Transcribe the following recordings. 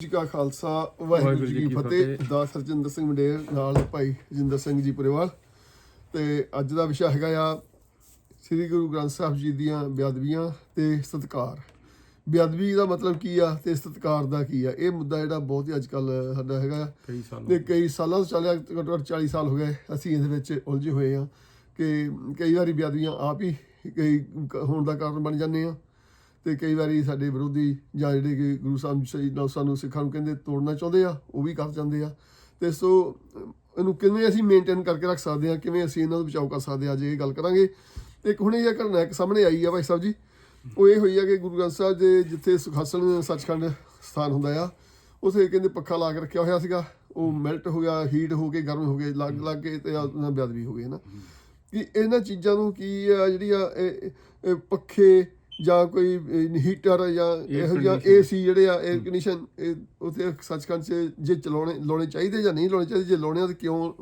ਜੀ ਕਾ ਖਾਲਸਾ ਵਾਹਿਗੁਰੂ ਜੀ ਕੀ ਫਤਿਹ। ਦਾਸ ਹਰਜਿੰਦਰ ਸਿੰਘ ਮੰਡੇਰ ਨਾਲ ਭਾਈ ਜਿੰਦਰ ਸਿੰਘ ਜੀ ਪੁਰੇਵਾਲ ਤੇ ਅੱਜ ਦਾ ਵਿਸ਼ਾ ਹੈਗਾ ਆ ਸ੍ਰੀ ਗੁਰੂ ਗ੍ਰੰਥ ਸਾਹਿਬ ਜੀ ਦੀਆਂ ਬੇਅਦਬੀਆਂ ਤੇ ਸਤਕਾਰ। ਬੇਅਦਬੀ ਦਾ ਮਤਲਬ ਕੀ ਆ ਤੇ ਸਤਕਾਰ ਦਾ ਕੀ ਆ? ਇਹ ਮੁੱਦਾ ਜਿਹੜਾ ਬਹੁਤ ਹੀ ਅੱਜ ਕੱਲ ਸਾਡਾ ਹੈਗਾ। ਕਈ ਸਾਲ ਤੇ ਕਈ ਸਾਲਾਂ ਤੋਂ ਚੱਲਿਆ ਘੱਟੋ ਘੱਟ 40 ਸਾਲ ਹੋ ਗਏ ਅਸੀਂ ਇਹਦੇ ਵਿੱਚ ਉਲਝੇ ਹੋਏ ਆ ਕਿ ਕਈ ਵਾਰੀ ਬੇਅਦਬੀਆਂ ਆਪ ਹੀ ਕਈ ਹੋਣ ਦਾ ਕਾਰਨ ਬਣ ਜਾਂਦੇ ਆ। ਤੇ ਕਈ ਵਾਰੀ ਸਾਡੇ ਵਿਰੋਧੀ ਜਾਂ ਜਿਹੜੇ ਕਿ ਗੁਰੂ ਸਾਹਿਬ ਸਹੀ ਨਾਲ ਸਾਨੂੰ ਸਿੱਖਾਂ ਨੂੰ ਕਹਿੰਦੇ ਤੋੜਨਾ ਚਾਹੁੰਦੇ ਆ, ਉਹ ਵੀ ਕਰ ਜਾਂਦੇ ਆ। ਤੇ ਸੋ, ਇਹਨੂੰ ਕਿਵੇਂ ਅਸੀਂ ਮੇਨਟੇਨ ਕਰਕੇ ਰੱਖ ਸਕਦੇ ਆ, ਕਿਵੇਂ ਅਸੀਂ ਇਹਨਾਂ ਨੂੰ ਬਚਾਓ ਕਰ ਸਕਦੇ ਆ, ਅੱਜ ਇਹ ਗੱਲ ਕਰਾਂਗੇ। ਤੇ ਇੱਕ ਹੁਣੇ ਇਹ ਘਟਨਾ ਇੱਕ ਸਾਹਮਣੇ ਆਈ ਆ ਭਾਈ ਸਾਹਿਬ ਜੀ। ਉਹ ਇਹ ਹੋਈ ਆ ਕਿ ਗੁਰੂ ਗ੍ਰੰਥ ਸਾਹਿਬ ਦੇ ਜਿੱਥੇ ਸੁਖਾਸਨ ਸੱਚਖੰਡ ਸਥਾਨ ਹੁੰਦਾ ਆ, ਉਥੇ ਕਹਿੰਦੇ ਪੱਖਾ ਲਾ ਕੇ ਰੱਖਿਆ ਹੋਇਆ ਸੀਗਾ। ਉਹ ਮੈਲਟ ਹੋ ਗਿਆ ਹੀਟ ਹੋ ਕੇ ਗਰਮ ਹੋ ਗਏ ਲੱਗ ਲੱਗ ਕੇ ਤੇ ਉਹਨਾਂ ਬੇਅਦਬੀ ਹੋ ਗਈ ਹੈ ਨਾ ਕਿ ਇਹਨਾਂ ਚੀਜ਼ਾਂ ਨੂੰ ਕੀ ਆ, ਜਿਹੜੀ ਆ ਪੱਖੇ ਜਾਂ ਕੋਈ ਹੀਟਰ ਜਾਂ ਇਹੋ ਜਿਹਾ ਏਸੀ ਜਿਹੜੇ ਆ 에ਅਰ ਕੰਡੀਸ਼ਨ ਉਥੇ ਸੱਚਖੰਡ 'ਚ ਜੇ ਚਲਾਉਣੇ ਲਾਉਣੇ ਚਾਹੀਦੇ ਜਾਂ ਨਹੀਂ ਲਾਉਣੇ ਚਾਹੀਦੇ ਜੇ ਲਾਉਣੇ ਆ ਤਾਂ ਕਿਉਂ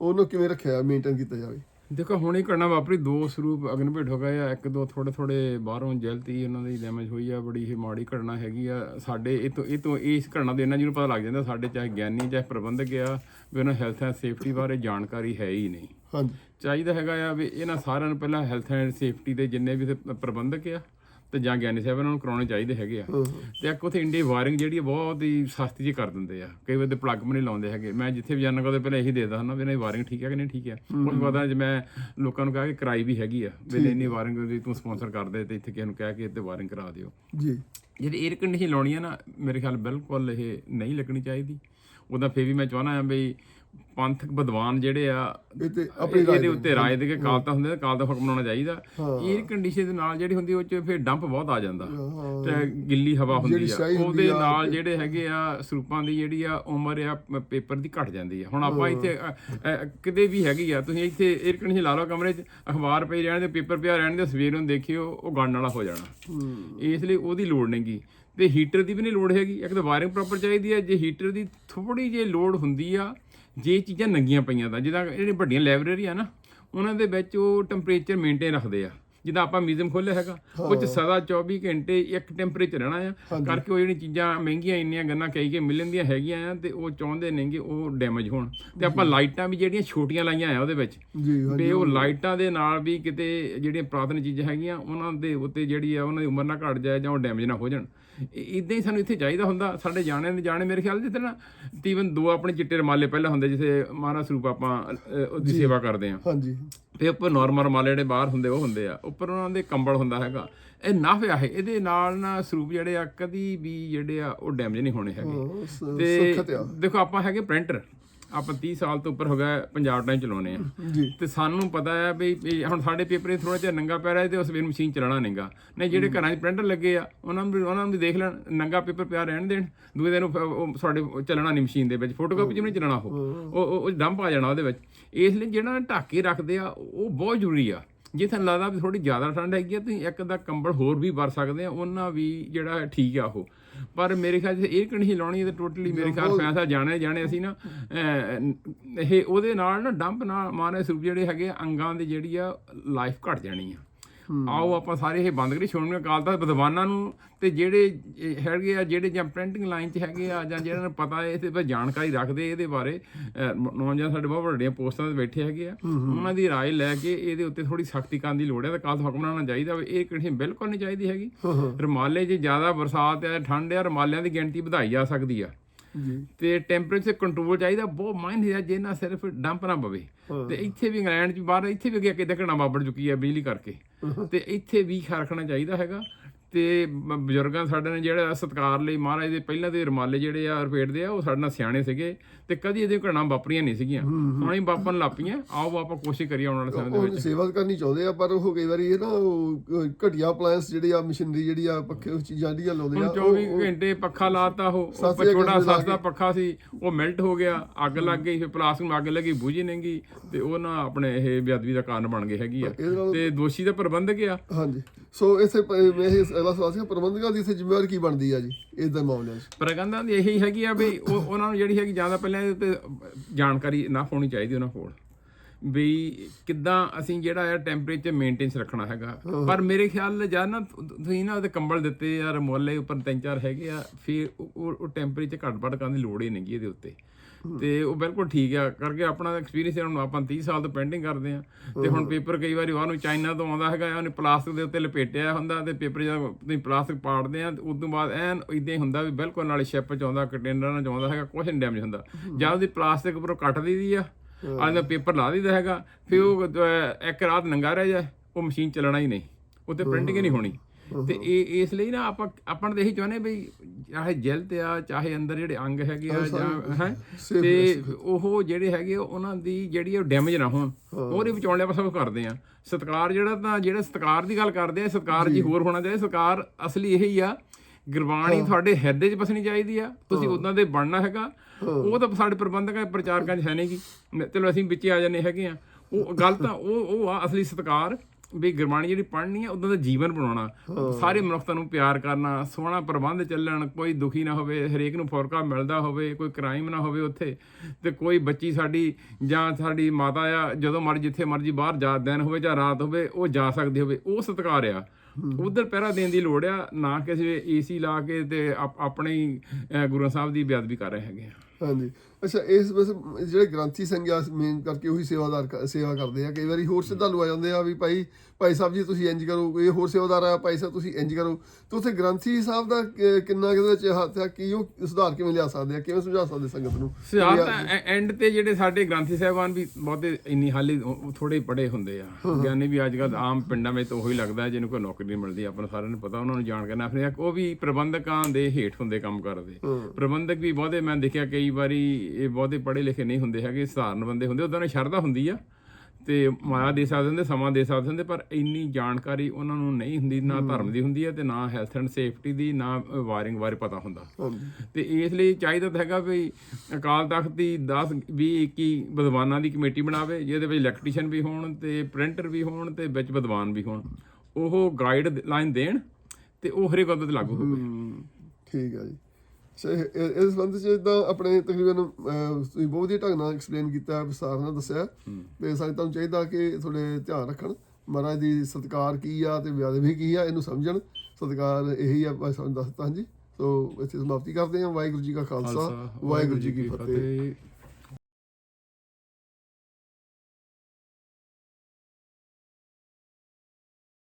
ਉਹਨੂੰ ਕਿਵੇਂ ਰੱਖਿਆ ਮੇਨਟੇਨ ਕੀਤਾ ਜਾਵੇ? ਦੇਖੋ ਹੁਣ ਹੀ ਘਟਨਾ ਵਾਪਰੀ ਦੋ ਸਰੂਪ ਅਗਨਭੇਟ ਹੋ ਗਏ ਆ ਇੱਕ ਦੋ ਥੋੜੇ ਥੋੜੇ ਬਾਹਰੋਂ ਜਲਤੀ ਉਹਨਾਂ ਦੀ ਡੈਮੇਜ ਹੋਈ ਆ ਬੜੀ ਹੀ ਮਾੜੀ ਘਟਨਾ ਹੈਗੀ ਆ ਸਾਡੇ ਇਹ ਤੋਂ ਇਹ ਤੋਂ ਇਸ ਘਟਨਾ ਦੇ ਇਹਨਾਂ ਜਿਹਨੂੰ ਪਤਾ ਲੱਗ ਜਾਂਦਾ ਸਾਡੇ ਚਾਹੇ ਗਿਆਨੀ ਚਾਹੇ ਪ੍ਰਬੰਧਕ ਆ ਵੀ ਉਹਨਾਂ ਹੈਲਥ ਐਂਡ ਸੇਫਟੀ ਬਾਰੇ ਜਾਣਕਾਰੀ ਹੈ ਹੀ ਨਹੀਂ। ਹਾਂਜੀ। ਚਾਹੀਦਾ ਹੈਗਾ ਆ ਵੀ ਇਹਨਾਂ ਸਾਰਿਆਂ ਨੂੰ ਪਹਿਲਾਂ ਹੈਲਥ ਐਂਡ ਸੇਫਟੀ ਦੇ ਜਿੰਨੇ ਵੀ ਪ੍ਰਬੰਧਕ ਆ ਤੇ ਜਾਂ ਗਿਆਨੀ ਸਾਹਿਬ ਇਹਨਾਂ ਨੂੰ ਕਰਾਉਣੇ ਚਾਹੀਦੇ ਹੈਗੇ ਆ। ਤੇ ਇੱਕ ਉਥੇ ਇੰਡੀ ਵਾਇਰਿੰਗ ਜਿਹੜੀ ਆ ਬਹੁਤ ਹੀ ਸਸਤੀ ਜੀ ਕਰ ਦਿੰਦੇ ਆ। ਕਈ ਵਾਰ ਤੇ ਪਲੱਗ ਵੀ ਨਹੀਂ ਲਾਉਂਦੇ ਹੈਗੇ। ਮੈਂ ਜਿੱਥੇ ਵੀ ਜਾਣਾ ਕਦੇ ਪਹਿਲਾਂ ਇਹੀ ਦੇਦਾ ਹੁੰਦਾ ਵੀ ਇਹਨਾਂ ਦੀ ਵਾਇਰਿੰਗ ਠੀਕ ਹੈ ਕਿ ਨਹੀਂ ਠੀਕ ਹੈ। ਉਸ ਪਤਾ ਜੇ ਮੈਂ ਲੋਕਾਂ ਨੂੰ ਕਹਾਂ ਕਿ ਕਰਾਈ ਵੀ ਹੈਗੀ ਆ ਵੀ ਇੰਨੀ ਵਾਇਰਿੰਗ ਦੀ ਤੂੰ ਸਪਾਂਸਰ ਕਰ ਦੇ ਤੇ ਇੱਥੇ ਕਿਸੇ ਨੂੰ ਕਹਿ ਕੇ ਇੱਥੇ ਵਾਇਰਿੰਗ ਕਰਾ ਦਿਓ। ਜੀ। ਜਿਹੜੀ 에ਅਰ ਕੰਡੀਸ਼ਨ ਲਾਉਣੀ ਆ ਨਾ ਮੇਰੇ ਖਿਆਲ ਬਿਲਕੁਲ ਇਹ ਨਹੀਂ ਲੱਗਣੀ ਚਾਹੀਦੀ। ਉਹਦਾ ਫੇਰ ਵੀ ਮੈਂ ਚਾਹਣਾ ਆ ਬਈ ਪੰਥਕ ਵਿਦਵਾਨ ਜਿਹੜੇ ਆ ਇਹ ਇਹਦੇ ਉੱਤੇ ਰਾਏ ਦੇ ਕੇ ਕਾਲ ਤਾਂ ਹੁੰਦੇ ਕਾਲ ਦਾ ਹੁਕਮ ਲਾਉਣਾ ਚਾਹੀਦਾ। 에ਅਰ ਕੰਡੀਸ਼ਨ ਦੇ ਨਾਲ ਜਿਹੜੀ ਹੁੰਦੀ ਉਹ ਚ ਫਿਰ ਡੰਪ ਬਹੁਤ ਆ ਜਾਂਦਾ। ਤੇ ਗਿੱਲੀ ਹਵਾ ਹੁੰਦੀ ਆ। ਉਹਦੇ ਨਾਲ ਜਿਹੜੇ ਹੈਗੇ ਆ ਸਰੂਪਾਂ ਦੀ ਜਿਹੜੀ ਆ ਉਮਰ ਆ ਪੇਪਰ ਦੀ ਘਟ ਜਾਂਦੀ ਆ। ਹੁਣ ਆਪਾਂ ਇੱਥੇ ਕਿਤੇ ਵੀ ਹੈਗੀ ਆ ਤੁਸੀਂ ਇੱਥੇ 에ਅਰ ਕੰਡੀਸ਼ਨ ਲਾ ਲਓ ਕਮਰੇ 'ਚ ਅਖਬਾਰ ਪਈ ਰਹਿਣ ਦੇ ਪੇਪਰ ਪਿਆ ਰਹਿਣ ਦੇ ਸਵੇਰ ਨੂੰ ਦੇਖਿਓ ਉਹ ਗੜਨ ਵਾਲਾ ਹੋ ਜਾਣਾ। ਇਸ ਲਈ ਉਹਦੀ ਲੋੜ ਨਹੀਂਗੀ ਤੇ ਹੀਟਰ ਦੀ ਵੀ ਨਹੀਂ ਲੋੜ ਹੈਗੀ। ਇੱਕ ਤਾਂ ਵਾਇਰਿੰਗ ਪ੍ਰੋਪਰ ਚਾਹੀਦੀ ਹੈ ਜੇ ਹੀਟਰ ਦੀ ਥੋੜੀ ਜਿਹੀ ਲੋਡ ਹੁੰਦੀ ਆ ਜੇ ਇਹ ਚੀਜ਼ਾਂ ਨੰਗੀਆਂ ਪਈਆਂ ਤਾਂ ਜਿੱਦਾਂ ਜਿਹੜੀ ਵੱਡੀਆਂ ਲਾਇਬ੍ਰੇਰੀ ਆ ਨਾ ਉਹਨਾਂ ਦੇ ਵਿੱਚ ਉਹ ਟੈਂਪਰੇਚਰ ਮੇਨਟੇਨ ਰੱਖਦੇ ਆ। ਜਿੱਦਾਂ ਆਪਾਂ ਮਿਊਜ਼ੀਅਮ ਖੋਲ੍ਹਿਆ ਹੈਗਾ ਉਹ ਚ ਸਦਾ 24 ਘੰਟੇ ਇੱਕ ਟੈਂਪਰੇਚਰ ਰਹਿਣਾ ਆ ਕਰਕੇ ਉਹ ਜਿਹੜੀਆਂ ਚੀਜ਼ਾਂ ਮਹਿੰਗੀਆਂ ਇੰਨੀਆਂ ਗੰਨਾ ਕਈ ਕੇ ਮਿਲਣ ਦੀਆਂ ਹੈਗੀਆਂ ਆ ਤੇ ਉਹ ਚਾਹੁੰਦੇ ਨੇਗੇ ਉਹ ਡੈਮੇਜ ਹੋਣ। ਤੇ ਆਪਾਂ ਲਾਈਟਾਂ ਵੀ ਜਿਹੜੀਆਂ ਛੋਟੀਆਂ ਲਾਈਆਂ ਆ ਉਹਦੇ ਵਿੱਚ ਵੀ ਉਹ ਲਾਈਟਾਂ ਦੇ ਨਾਲ ਵੀ ਕਿਤੇ ਜਿਹੜੀਆਂ ਪੁਰਾਤਨ ਚੀਜ਼ਾਂ ਹੈਗੀਆਂ ਉਹਨਾਂ ਦੇ ਉੱਤੇ ਜਿਹੜੀ ਆ ਉਹਨਾਂ ਦੀ ਉਮਰ ਨਾ ਘਟ ਜਾਏ ਜਾਂ ਉਹ ਡੈਮੇਜ ਨਾ ਹੋ ਜਾਣ। ਇਦਾਂ ਹੀ ਸਾਨੂੰ ਇੱਥੇ ਚਾਹੀਦਾ ਹੁੰਦਾ ਸਾਡੇ ਜਾਣੇ ਨੇ ਜਾਣੇ ਮੇਰੇ ਖਿਆਲ ਜਿੱਥੇ ਨਾ ਤੀਵਨ ਦੋ ਆਪਣੇ ਚਿੱਟੇ ਰਮਾਲੇ ਪਹਿਲਾਂ ਹੁੰਦੇ ਜਿਸੇ ਮਹਾਰਾਜ ਸਰੂਪ ਆਪਾਂ ਉਹਦੀ ਸੇਵਾ ਕਰਦੇ ਆ ਹਾਂਜੀ। ਤੇ ਉੱਪਰ ਨਾਰਮਲ ਰਮਾਲੇ ਜਿਹੜੇ ਬਾਹਰ ਹੁੰਦੇ ਉਹ ਹੁੰਦੇ ਆ। ਉੱਪਰ ਉਹਨਾਂ ਦੇ ਕੰਬਲ ਹੁੰਦਾ ਹੈਗਾ। ਇਹ ਨਫ ਆ ਇਹ ਇਹਦੇ ਨਾਲ ਨਾ ਸਰੂਪ ਜਿਹੜੇ ਆ ਕਦੀ ਵੀ ਜਿਹੜੇ ਆ ਉਹ ਡੈਮੇਜ ਨਹੀਂ ਹੋਣੇ ਹੈਗੇ। ਤੇ ਦੇਖੋ ਆਪਾਂ ਹੈਗੇ ਪ੍ਰਿੰਟਰ ਆਪਾਂ 30 ਸਾਲ ਤੋਂ ਉੱਪਰ ਹੋ ਗਿਆ ਪੰਜਾਬ ਟਾਈਮ ਚਲਾਉਨੇ ਆ ਤੇ ਸਾਨੂੰ ਪਤਾ ਹੈ ਵੀ ਹੁਣ ਸਾਡੇ ਪੇਪਰ ਥੋੜਾ ਜਿਹਾ ਨੰਗਾ ਪੈ ਰਿਹਾ ਤੇ ਉਸ ਵੇਲੇ ਮਸ਼ੀਨ ਚਲਾਣਾ ਨਹੀਂਗਾ। ਨਹੀਂ ਜਿਹੜੇ ਘਰਾਂ 'ਚ ਪ੍ਰਿੰਟਰ ਲੱਗੇ ਆ ਉਹਨਾਂ ਨੂੰ ਉਹਨਾਂ ਨੂੰ ਵੀ ਦੇਖ ਲੈਣ ਨੰਗਾ ਪੇਪਰ ਪਿਆ ਰਹਿਣ ਦੇਣ। ਦੂਏ ਦਿਨ ਉਹ- ਸਾਡੇ ਚੱਲਣਾ ਨਹੀਂ ਮਸ਼ੀਨ ਦੇ ਵਿੱਚ ਫੋਟੋਕਾਪੀ 'ਚ ਵੀ ਨਹੀਂ ਚੱਲਣਾ ਉਹ। ਉਹ ਡੰਪ ਆ ਜਾਣਾ ਉਹਦੇ ਵਿੱਚ। ਇਸ ਲਈ ਜਿਹੜਾ ਢੱਕ ਰੱਖਦੇ ਆ ਉਹ ਬਹੁਤ ਜ਼ਰੂਰੀ ਆ। ਜੇ ਤੁਹਾਨੂੰ ਲੱਗਦਾ ਵੀ ਥੋੜੀ ਜ਼ਿਆਦਾ ਠੰਡ ਹੈਗੀ ਆ ਤੁਸੀਂ ਇੱਕ ਦਾ ਕੰਬਲ ਹੋਰ ਵੀ ਵਰ ਸਕਦੇ ਆ ਉਹਨਾਂ ਵੀ ਜਿਹੜਾ ਠੀਕ ਆ ਉਹ। ਪਰ ਮੇਰੇ ਖਿਆਲ 'ਚ 에ਅਰ ਕੰਡੀਸ਼ਨ ਲਾਉਣੀ ਤੇ ਟੋਟਲੀ ਮੇਰੇ ਖਿਆਲ ਫੈਸਲਾ ਜਾਣੇ ਜਾਣੇ ਅਸੀਂ ਨਾ ਇਹ ਉਹਦੇ ਨਾਲ ਨਾ ਡੰਪ ਨਾਲ ਮਾਰੇ ਸਰੂਪ ਜਿਹੜੇ ਹੈਗੇ ਅੰਗਾਂ ਦੀ ਜਿਹੜੀ ਆ ਲਾਈਫ ਘਟ ਜਾਣੀ ਆ। ਆਓ ਆਪਾਂ ਸਾਰੇ ਇਹ ਬੰਦ ਕਰੀ ਛੋੜਨੀਆਂ ਕਾਲ ਤਾਂ ਵਿਦਵਾਨਾਂ ਨੂੰ ਤੇ ਜਿਹੜੇ ਇਹ ਹੈਗੇ ਆ ਜਿਹੜੇ ਜਾਂ ਪ੍ਰਿੰਟਿੰਗ ਲਾਈਨ 'ਚ ਹੈਗੇ ਆ ਜਾਂ ਜਿਹਨਾਂ ਨੂੰ ਪਤਾ ਹੈ ਇਹਦੇ ਬਾਰੇ ਜਾਣਕਾਰੀ ਰੱਖਦੇ ਇਹਦੇ ਬਾਰੇ ਅਹ, ਨੌਜਵਾਨ ਸਾਡੇ ਬਹੁਤ ਵੱਡੀਆਂ ਪੋਸਟਾਂ ਤੇ ਬੈਠੇ ਹੈਗੇ ਆ ਉਹਨਾਂ ਦੀ رائے ਲੈ ਕੇ ਇਹਦੇ ਉੱਤੇ ਥੋੜੀ ਸਖਤੀ ਕਰਨ ਦੀ ਲੋੜ ਹੈ ਤਾਂ ਕਾਲ ਤੋਂ ਹੁਕਮ ਬਣਾਉਣਾ ਚਾਹੀਦਾ ਵੀ ਇਹ ਕੰਡੀਸ਼ਨ ਬਿਲਕੁਲ ਨਹੀਂ ਚਾਹੀਦੀ ਹੈਗੀ ਰਮਾਲੇ 'ਚ ਜ਼ਿਆਦਾ ਬਰਸਾਤ ਹੈ ਠੰਡ ਹੈ ਰਮਾਲਿਆਂ ਦੀ ਗਿਣਤੀ ਵਧਾਈ ਜਾ ਸਕਦੀ ਆ ਜੀ ਤੇ ਟੈਂਪਰੇਚਰ ਕੰਟਰੋਲ ਚਾਹੀਦਾ ਬਹੁਤ ਮਾਇਨ ਹੈ ਜੇ ਨਾ ਸਿਰਫ ਡੰਪ ਨਾ ਪਵੇ। ਤੇ ਇੱਥੇ ਵੀ ਇੰਗਲੈਂਡ ਚ ਬਾਹਰ ਇੱਥੇ ਵੀ ਅੱਗੇ ਕਿਤੇ ਘਣਾ ਵਾਪਰ ਚੁੱਕੀ ਹੈ ਬਿਜਲੀ ਕਰਕੇ। ਤੇ ਇੱਥੇ ਵੀ ਖਿਆਲ ਰੱਖਣਾ ਚਾਹੀਦਾ ਹੈਗਾ। ਤੇ ਬਜ਼ੁਰਗਾਂ ਸਾਡੇ ਨੇ ਜਿਹੜਾ ਸਤਕਾਰ ਲਈ ਮਹਾਰਾਜ ਦੇ ਪਹਿਲਾਂ ਦੇ ਰਮਾਲੇ ਜਿਹੜੇ ਆ ਰਪੇਟਦੇ ਆ ਉਹ ਸਾਡੇ ਨਾਲ ਸਿਆਣੇ ਸੀਗੇ ਤੇ ਕਦੀ ਇਹਦੇ ਘਣਾ ਵਾਪਰੀਆਂ ਨਹੀਂ ਸੀਗੀਆਂ। ਹੁਣ ਹੀ ਵਾਪਰਨ ਲੱਪੀਆਂ ਆਓ ਆਪਾਂ ਕੋਸ਼ਿਸ਼ ਕਰੀਏ ਆਉਣ ਵਾਲੇ ਸਮੇਂ ਦੇ ਵਿੱਚ। ਸੇਵਾ ਕਰਨੀ ਚਾਹੁੰਦੇ ਆ ਪਰ ਉਹ ਕਈ ਵਾਰੀ ਇਹ ਨਾ ਘਟੀਆ ਅਪਲਾਈਐਂਸ ਜਿਹੜੀ ਆ ਮਸ਼ੀਨਰੀ ਜਿਹੜੀ ਆ ਪੱਖੇ ਉਹ ਚੀਜ਼ਾਂ ਜਿਹੜੀਆਂ ਲਾਉਂਦੇ ਆ ਹੁਣ 24 ਘੰਟੇ ਪੱਖਾ ਲਾਤਾ ਉਹ ਛੋਟਾ ਸਸਤਾ ਪੱਖਾ ਸੀ ਉਹ ਮੈਲਟ ਹੋ ਗਿਆ ਅੱਗ ਲੱਗ ਗਈ ਫਿਰ ਪਲਾਸਟਿਕ ਨੂੰ ਅੱਗ ਲੱਗੀ ਬੁਝੀ ਨਹੀਂਗੀ ਤੇ ਉਹ ਨਾ ਆਪਣੇ ਇਹ ਬੇਅਦਬੀ ਦਾ ਕਾਰਨ ਬਣ ਗਈ ਹੈਗੀ ਆ। ਤੇ ਦੋਸ਼ੀ ਦਾ ਪ੍ਰਬੰਧਕ ਆ ਹਾਂਜੀ। ਸੋ ਇਥੇ ਇਹ ਅਗਲਾ ਸਵਾਲ ਸੀ ਪ੍ਰਬੰਧਕਾਂ ਦੀ ਇਥੇ ਜ਼ਿੰਮੇਵਾਰੀ ਕੀ ਬਣਦੀ ਆ ਜੀ, ਇਦਾਂ ਮਾਮਲੇ 'ਚ? ਪ੍ਰਗੰਧਾਂ ਦੀ ਇਹੀ ਹੈਗੀ ਆ ਵੀ ਉਹ ਉਹਨਾਂ ਨੂੰ ਜਿਹੜੀ ਹੈਗੀ ਜ਼ਿਆਦਾ ਪਹਿਲਾਂ ਇਹਦੇ ਤੇ ਜਾਣਕਾਰੀ ਨਾ ਹੋਣੀ ਚਾਹੀਦੀ ਉਹਨਾਂ ਕੋਲ। ਵੀ ਕਿੱਦਾਂ ਅਸੀਂ ਜਿਹੜਾ ਹੈ ਟੈਂਪਰੇਚਰ ਮੇਨਟੇਨਸ ਰੱਖਣਾ ਹੈਗਾ। ਪਰ ਮੇਰੇ ਖਿਆਲ ਨਾਲ ਜਦ ਨਾ ਤੁਸੀਂ ਨਾ ਉਹਦੇ ਕੰਬਲ ਦਿੱਤੇ ਯਾਰ ਮੁੱਲੇ ਉੱਪਰ ਤਿੰਨ ਚਾਰ ਹੈਗੇ ਆ ਫਿਰ ਉਹ- ਟੈਂਪਰੇਚਰ ਘੱਟ ਵੱਧ ਕਰਨ ਦੀ ਲੋੜ ਹੀ ਨਹੀਂ ਇਹਦੇ ਉੱਤੇ। ਤੇ ਉਹ ਬਿਲਕੁਲ ਠੀਕ ਆ ਕਰਕੇ ਆਪਣਾ ਐਕਸਪੀਰੀਅੰਸ ਹੁਣ ਆਪਾਂ 30 ਸਾਲ ਤੋਂ ਪੈਂਡਿੰਗ ਕਰਦੇ ਆ। ਤੇ ਹੁਣ ਪੇਪਰ ਕਈ ਵਾਰੀ ਬਾਹਰੋਂ ਚਾਈਨਾ ਤੋਂ ਆਉਂਦਾ ਹੈਗਾ ਉਹਨੇ ਪਲਾਸਟਿਕ ਦੇ ਉੱਤੇ ਲਪੇਟਿਆ ਹੁੰਦਾ ਤੇ ਪੇਪਰ ਜਦ ਤੁਸੀਂ ਪਲਾਸਟਿਕ ਪਾੜਦੇ ਆ ਉਸ ਤੋਂ ਬਾਅਦ ਐਨ ਇਦਾਂ ਹੀ ਹੁੰਦਾ ਵੀ ਬਿਲਕੁਲ ਨਾਲੇ ਸ਼ਿਪ ਚ ਆਉਂਦਾ ਕੰਟੇਨਰਾਂ ਚ ਆਉਂਦਾ ਹੈਗਾ ਕੁਝ ਨਹੀਂ ਡੈਮੇਜ ਹੁੰਦਾ। ਜਦ ਉਹਦੀ ਪਲਾਸਟਿਕ ਉੱਪਰੋਂ ਕੱਟ ਦਈਦੀ ਆ ਅੱਜ ਦਾ ਪੇਪਰ ਲਾ ਦਈਦਾ ਹੈਗਾ ਫਿਰ ਉਹ ਇੱਕ ਰਾਤ ਨੰਗਾ ਰਹਿ ਜਾਏ ਉਹ ਮਸ਼ੀਨ ਚੱਲਣਾ ਹੀ ਨਹੀਂ। ਉੱਤੇ ਪ੍ਰਿੰਟਿੰਗ ਹੀ ਨਹੀਂ ਹੋਣੀ। ਤੇ ਇਹ ਇਸ ਲਈ ਨਾ ਆਪਾਂ ਆਪਾਂ ਤਾਂ ਇਹੀ ਚਾਹੁੰਦੇ ਵੀ ਚਾਹੇ ਜੈਲ ਤੇ ਆ ਚਾਹੇ ਅੰਦਰ ਜਿਹੜੇ ਅੰਗ ਹੈਗੇ ਆ ਜਾਂ ਹੈ ਤੇ ਉਹ ਜਿਹੜੇ ਹੈਗੇ ਉਹਨਾਂ ਦੀ ਜਿਹੜੀ ਉਹ ਡੈਮੇਜ ਨਾ ਹੋਣ। ਉਹਦੇ ਬਚਾਉਣ ਲਈ ਆਪਾਂ ਸਭ ਕਰਦੇ ਆ ਸਤਕਾਰ ਜਿਹੜਾ ਤਾਂ ਜਿਹੜਾ ਸਤਕਾਰ ਦੀ ਗੱਲ ਕਰਦੇ ਆ ਸਤਕਾਰ ਜੀ। ਹੋਰ ਹੋਣਾ ਚਾਹੀਦਾ। ਸਤਕਾਰ ਅਸਲੀ ਇਹੀ ਆ ਗੁਰਬਾਣੀ ਤੁਹਾਡੇ ਹਿਰਦੇ 'ਚ ਬਸਣੀ ਚਾਹੀਦੀ ਆ। ਤੁਸੀਂ ਉਦਾਂ ਦੇ ਬਣਨਾ ਹੈਗਾ। ਉਹ ਤਾਂ ਸਾਡੇ ਪ੍ਰਬੰਧਕਾਂ ਪ੍ਰਚਾਰਕਾਂ 'ਚ ਹੈ ਨਹੀਂਗੀ ਚਲੋ ਅਸੀਂ ਵਿੱਚ ਆ ਜਾਂਦੇ ਹੈਗੇ ਆ। ਉਹ ਗੱਲ ਤਾਂ ਉਹ ਉਹ ਆ ਅਸਲੀ ਸਤਕਾਰ ਵੀ ਗੁਰਬਾਣੀ ਜਿਹੜੀ ਪੜ੍ਹਨੀ ਆ ਉਦਾਂ ਦਾ ਜੀਵਨ ਬਣਾਉਣਾ। ਸਾਰੇ ਮਨੁੱਖਤਾ ਨੂੰ ਪਿਆਰ ਕਰਨਾ ਸੋਹਣਾ ਪ੍ਰਬੰਧ ਚੱਲਣ ਕੋਈ ਦੁਖੀ ਨਾ ਹੋਵੇ ਹਰੇਕ ਨੂੰ ਫੌਰਕਾ ਮਿਲਦਾ ਹੋਵੇ ਕੋਈ ਕ੍ਰਾਈਮ ਨਾ ਹੋਵੇ ਉੱਥੇ। ਤੇ ਕੋਈ ਬੱਚੀ ਸਾਡੀ ਜਾਂ ਸਾਡੀ ਮਾਤਾ ਆ ਜਦੋਂ ਮਰਜ਼ੀ ਜਿੱਥੇ ਮਰਜ਼ੀ ਬਾਹਰ ਜਾ ਦਿਨ ਹੋਵੇ ਜਾਂ ਰਾਤ ਹੋਵੇ ਉਹ ਜਾ ਸਕਦੀ ਹੋਵੇ। ਉਹ ਸਤਿਕਾਰ ਆ। ਉਧਰ ਪਹਿਰਾ ਦੇਣ ਦੀ ਲੋੜ ਆ, ਨਾ ਕਿਸੇ ਏਸੀ ਲਾ ਕੇ ਤੇ ਆਪ- ਆਪਣੇ ਹੀ ਗੁਰੂ ਸਾਹਿਬ ਦੀ ਬੇਅਦਬੀ ਕਰ ਰਹੇ ਹੈਗੇ ਆ। ਹਾਂਜੀ। ਅੱਛਾ ਇਸ ਬਸ ਜਿਹੜੇ ਗ੍ਰੰਥੀ ਸੰਗਿਆ ਮੇਨ ਕਰਕੇ ਉਹੀ ਸੇਵਾਦਾਰ ਕ- ਸੇਵਾ ਕਰਦੇ ਆ। ਕਈ ਵਾਰੀ ਹੋਰ ਸ਼ਰਧਾਲੂ ਆ ਜਾਂਦੇ ਆ ਵੀ ਭਾਈ ਭਾਈ ਸਾਹਿਬ ਜੀ ਤੁਸੀਂ ਇੰਜ ਕਰੋ ਕੋਈ ਹੋਰ ਸੇਵਾਦਾਰ ਆ ਭਾਈ ਸਾਹਿਬ ਤੁਸੀਂ ਇੰਜ ਕਰੋ। ਤੇ ਉੱਥੇ ਗ੍ਰੰਥੀ ਸਾਹਿਬ ਦਾ ਕਿ- ਕਿੰਨਾ ਕਿਹਦੇ ਵਿੱਚ ਹੱਥ ਆ ਕੀ ਉਹ ਸੁਧਾਰ ਕਿਵੇਂ ਲਿਆ ਸਕਦੇ ਆ ਕਿਵੇਂ ਸਮਝਾ ਸਕਦੇ ਸੰਗਤ ਨੂੰ? ਸਿਆਰ ਤਾਂ ਐਂਡ ਤੇ ਜਿਹੜੇ ਸਾਡੇ ਗ੍ਰੰਥੀ ਸਾਹਿਬਾਨ ਵੀ ਬਹੁਤੇ ਇੰਨੀ ਹਾਲੀ ਥੋੜੇ ਪੜੇ ਹੁੰਦੇ ਆ। ਗਿਆਨੀ ਵੀ ਅੱਜ ਕੱਲ੍ਹ ਆਮ ਪਿੰਡਾਂ ਵਿੱਚ ਤਾਂ ਉਹੀ ਲੱਗਦਾ ਜਿਹਨੂੰ ਕੋਈ ਨੌਕਰੀ ਨਹੀਂ ਮਿਲਦੀ ਆਪਾਂ ਨੂੰ ਸਾਰਿਆਂ ਨੂੰ ਪਤਾ ਉਹਨਾਂ ਨੂੰ ਜਾਣ ਕਰਨਾ ਆਪਣੇ ਉਹ ਵੀ ਪ੍ਰਬੰਧਕਾਂ ਦੇ ਹੇਠ ਹੁੰਦੇ ਕੰਮ ਕਰਦੇ। ਪ੍ਰਬੰਧਕ ਵੀ ਬਹੁਤੇ ਮੈਂ ਦੇਖਿਆ ਕਈ ਵਾਰੀ ਇਹ ਬਹੁਤੇ ਪੜੇ ਲਿਖੇ ਨਹੀਂ ਹੁੰਦੇ ਹੈਗੇ ਸਧਾਰਨ ਬੰਦੇ ਹੁੰਦੇ ਉਦਾਂ ਨੇ ਸ਼ਰਧਾ ਹੁੰਦੀ ਆ। ਤੇ ਮਾਇਆ ਦੇ ਸਕਦੇ ਹੁੰਦੇ ਸਮਾਂ ਦੇ ਸਕਦੇ ਹੁੰਦੇ ਪਰ ਇੰਨੀ ਜਾਣਕਾਰੀ ਉਹਨਾਂ ਨੂੰ ਨਹੀਂ ਹੁੰਦੀ ਨਾ ਧਰਮ ਦੀ ਹੁੰਦੀ ਹੈ ਤੇ ਨਾ ਹੈਲਥ ਐਂਡ ਸੇਫਟੀ ਦੀ ਨਾ ਵਾਇਰਿੰਗ ਬਾਰੇ ਪਤਾ ਹੁੰਦਾ। ਤੇ ਇਸ ਲਈ ਚਾਹੀਦਾ ਤਾਂ ਹੈਗਾ ਵੀ ਅਕਾਲ ਤਖਤ ਦੀ 10 20 21 ਵਿਦਵਾਨਾਂ ਦੀ ਕਮੇਟੀ ਬਣਾਵੇ ਜਿਹਦੇ ਵਿੱਚ ਇਲੈਕਟ੍ਰੀਸ਼ੀਅਨ ਵੀ ਹੋਣ ਤੇ ਪ੍ਰਿੰਟਰ ਵੀ ਹੋਣ ਤੇ ਵਿੱਚ ਵਿਦਵਾਨ ਵੀ ਹੋਣ। ਉਹ ਗਾਈਡ ਲਾਈਨ ਦੇਣ ਤੇ ਉਹ ਹਰੇਕ ਗੱਲ ਤੇ ਲਾਗੂ ਹੋਵੇ। ਠੀਕ ਆ ਜੀ। ਇਸ ਸੰਬੰਧ ਚ ਇਦਾਂ ਆਪਣੇ ਤਕਰੀਬਨ ਤੁਸੀਂ ਬਹੁਤ ਵਧੀਆ ਢੰਗ ਨਾਲ ਐਕਸਪਲੇਨ ਕੀਤਾ ਵਿਸਤਾਰ ਨਾਲ ਦੱਸਿਆ। ਤੇ ਸਾਨੂੰ ਤੁਹਾਨੂੰ ਚਾਹੀਦਾ ਕਿ ਥੋੜੇ ਧਿਆਨ ਰੱਖਣ। ਮਹਾਰਾਜ ਦੀ ਸਤਕਾਰ ਕੀ ਆ ਤੇ ਬੇਅਦਬੀ ਕੀ ਆ ਇਹਨੂੰ ਸਮਝਣ। ਸਤਕਾਰ ਇਹੀ ਆ ਬਸ ਸਾਨੂੰ ਦੱਸਤਾ ਜੀ ਸੋ ਇੱਥੇ ਸਮਾਪਤੀ ਕਰਦੇ ਹਾਂ। ਵਾਹਿਗੁਰੂ ਜੀ ਕਾ ਖਾਲਸਾ ਵਾਹਿਗੁਰੂ ਜੀ ਕੀ ਫਤਿਹ।